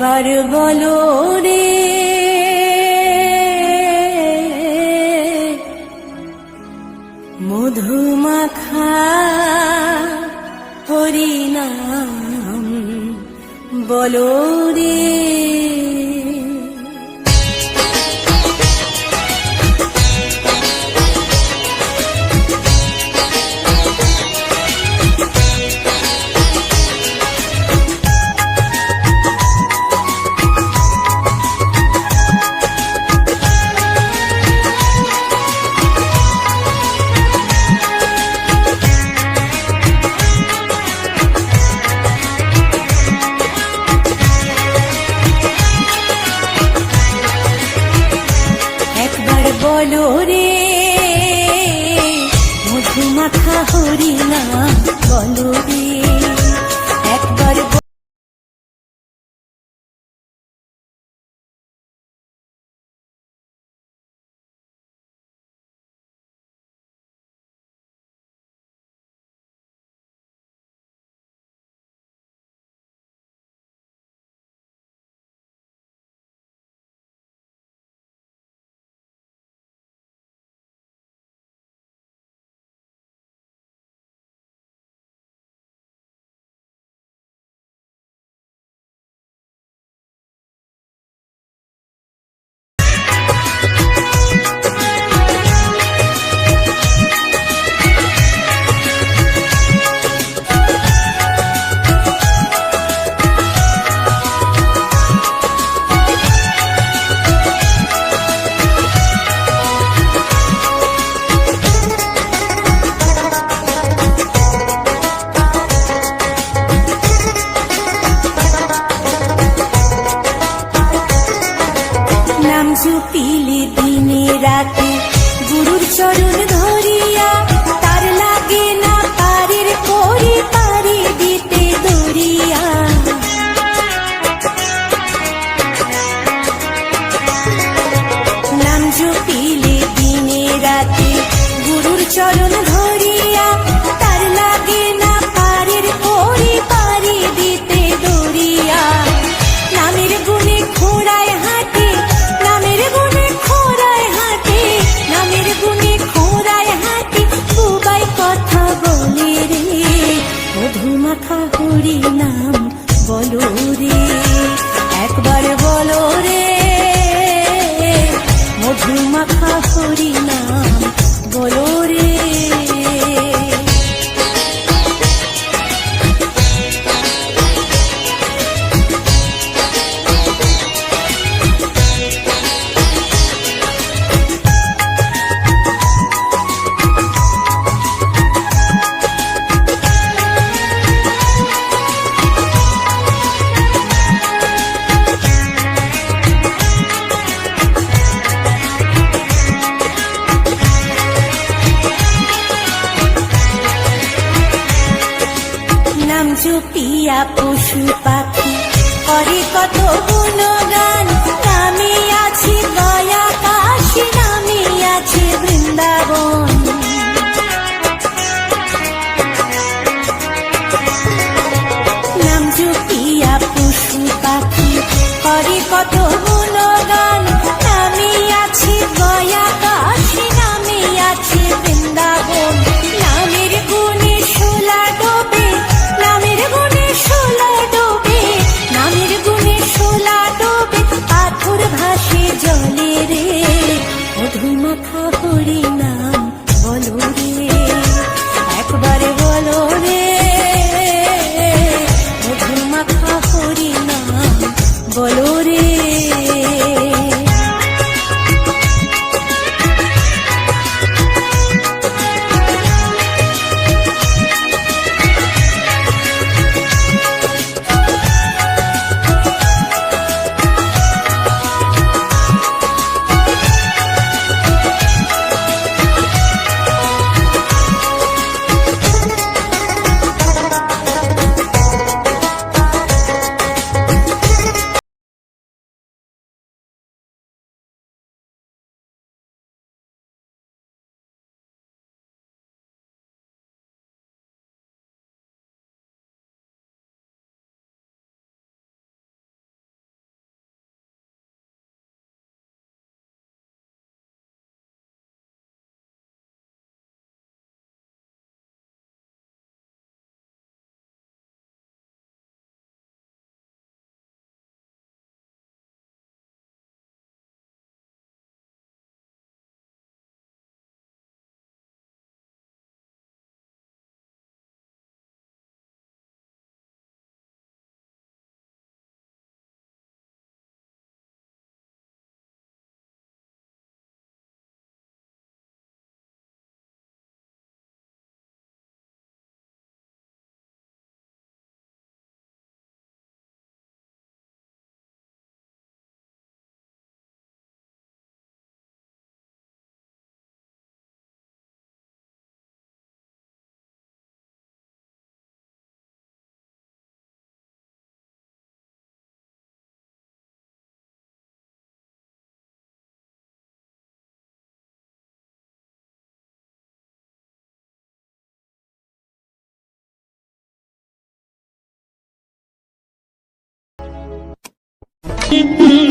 একবার বলো রে মধুমাখা পরিণাম বলো দিলি দিনে রাতে। গুরুর চরণ ধরে Thank you.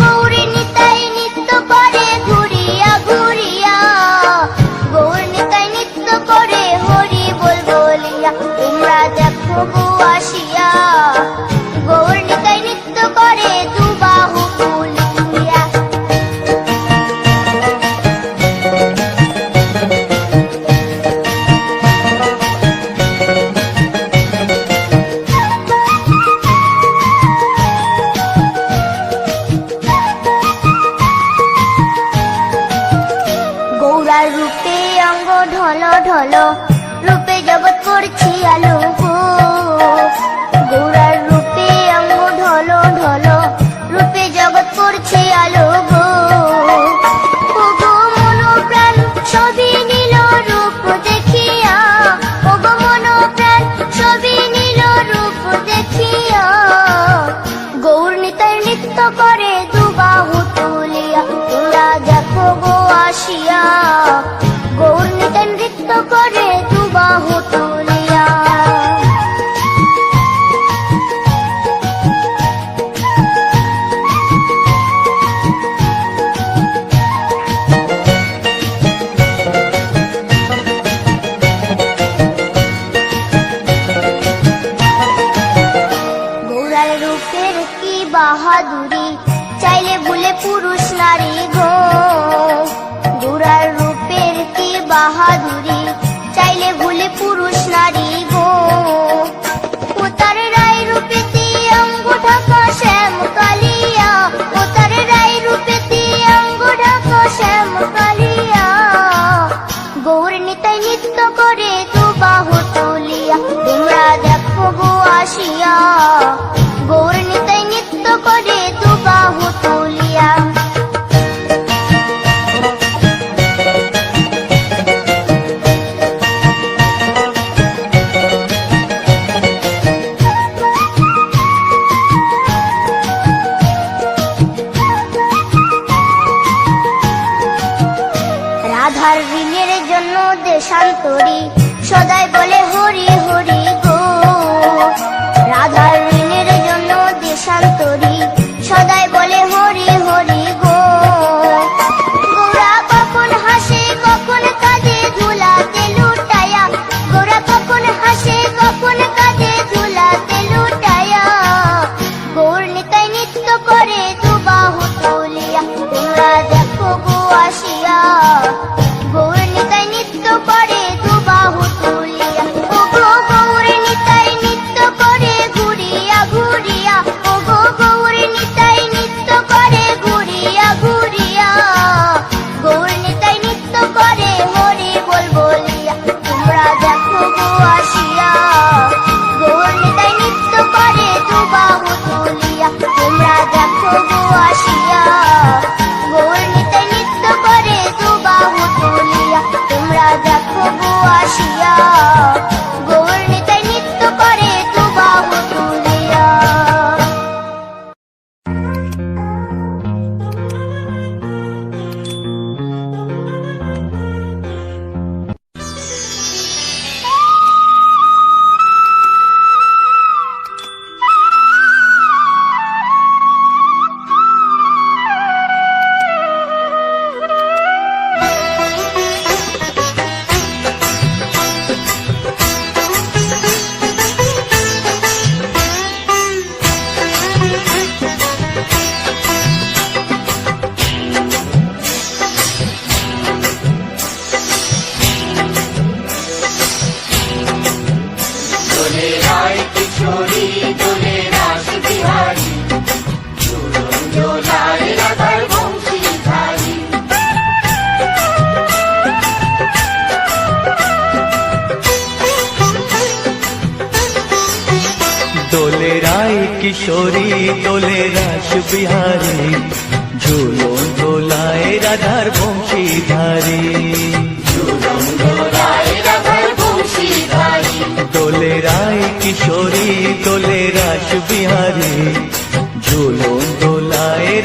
Cody. বাহাদুরি চাইলে ভুলে পুরুষ নারী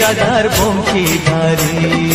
গাদার বংশী ধারী।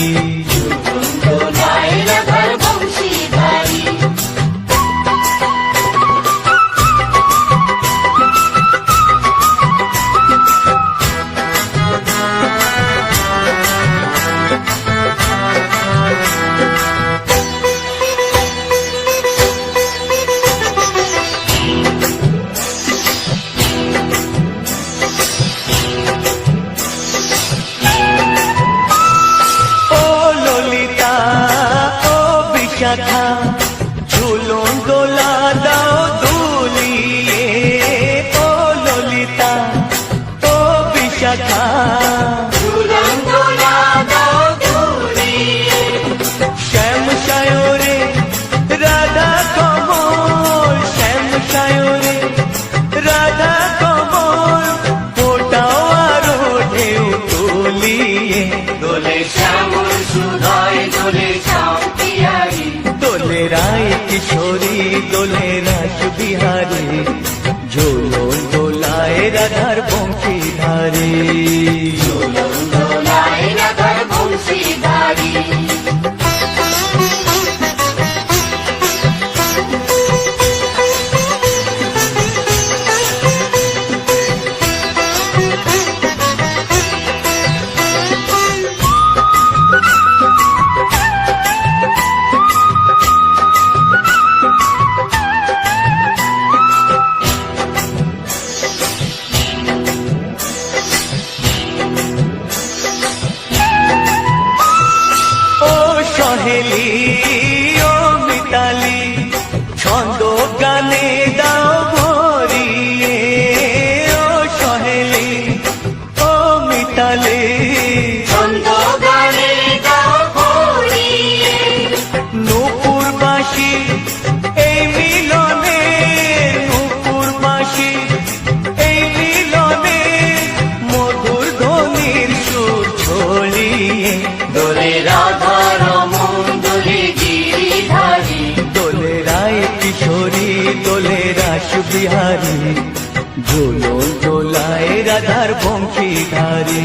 বিহারী ঝুলন দোলায় রাধার বংশীধারী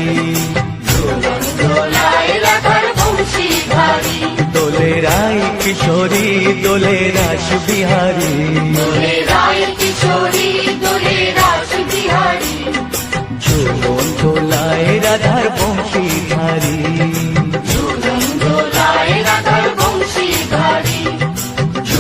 দোলায় রাধার বংশীধারী। দোলে রায় কিশোরী দোলে রাস বিহারী। দোলে রায় কিশোরী রাস দোলায় রাধার বংশীধারী। ঝুলন দোলায় রাধার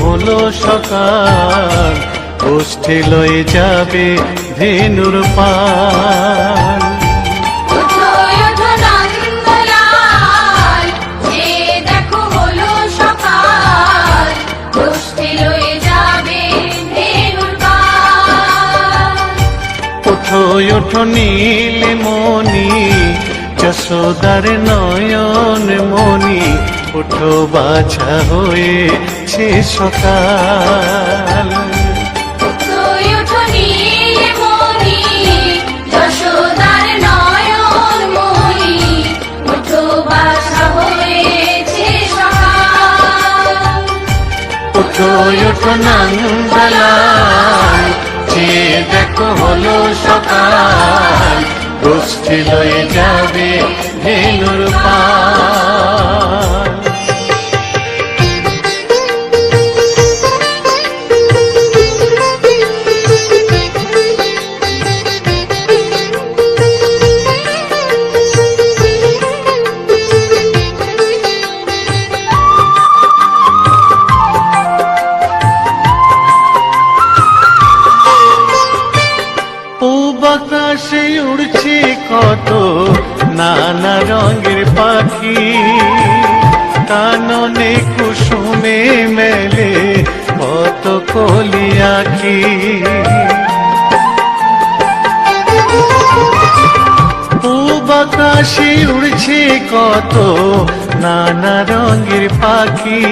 হলো সকাল গোষ্ঠী লয়ে যাবে ধেনুর ওঠো ওঠো নীল মনি যশোদার নয়ন মনি ওঠো বাছা হয়েছে সকাল। ওঠো নন্দলাল যে দেখো হলো সকাল গোষ্ঠী লয়ে যাবে ধেনুর পাল। রঙের পাখি।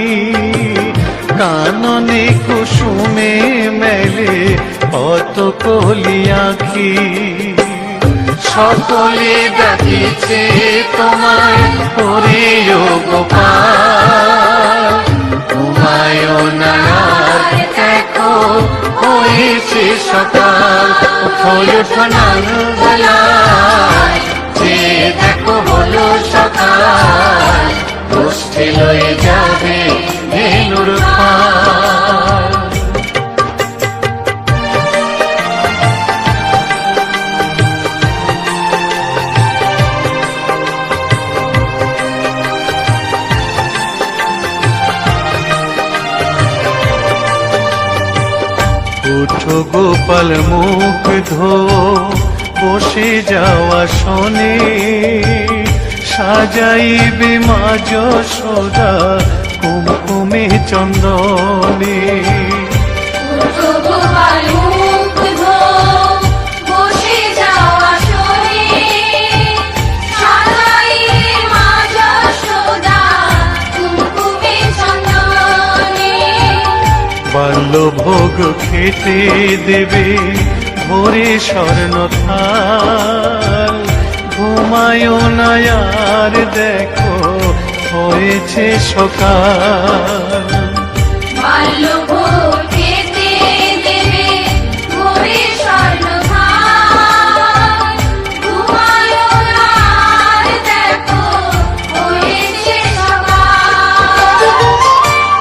কাননে কুসুমে মেলে কত কলি আঁখি। সকলে ডাকিছে তোমায় ওরে গোপাল। ঘুমায় না দেখো, হয়েছে সকাল। ফলফনাঙ্গলায় যে দেখো হলো সকাল। গোষ্ঠী লয়ে যাবে ধেনুর উঠো গোপাল মুখ ধো বসে যাওয়া শোনে। সাজাইবে মা যশোদা কুমকুমে চন্দনে। ভোগ খেতে দেবে ভোরে স্বর্ণ থাল ঘুমায় না আর দেখো হয়েছে সকাল।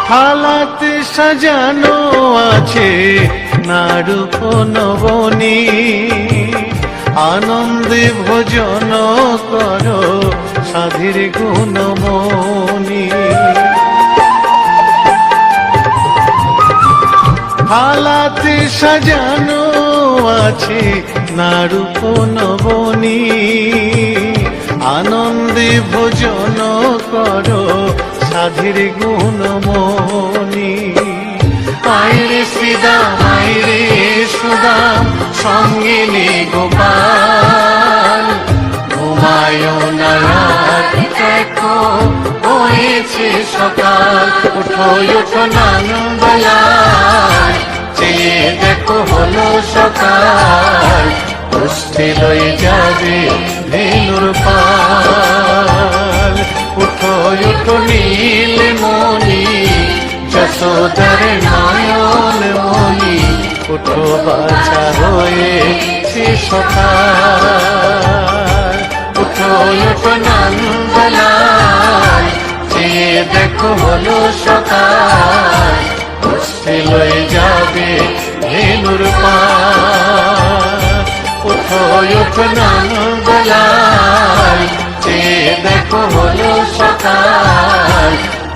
হালাতে সাজানো আছে নারূপ নবনী আনন্দে ভোজন করো সাধীর গুণমণি। হালাতে সাজানো আছে নারূপ নবনী আনন্দে ভোজন করো সাধীর গুণমণি। আইরে শ্রীদাম আইরে সুদাম সঙ্গিনী গোপাল। ঘুমায় না হয়েছে সকাল। উঠো উঠো নানবেলায় চেয়ে দেখো হলো সকাল। পুষ্টি লই যাবে যশোদার নয়ন মনি, উঠো বাছা হয়েছে সকাল। উঠো উঠো নন্দলাল, চেয়ে দেখো হলো সকাল। পুষ্টি লই যাবে ভেনুর পাল। উঠো উঠো নন্দলাল, চেয়ে দেখো হলো সকাল।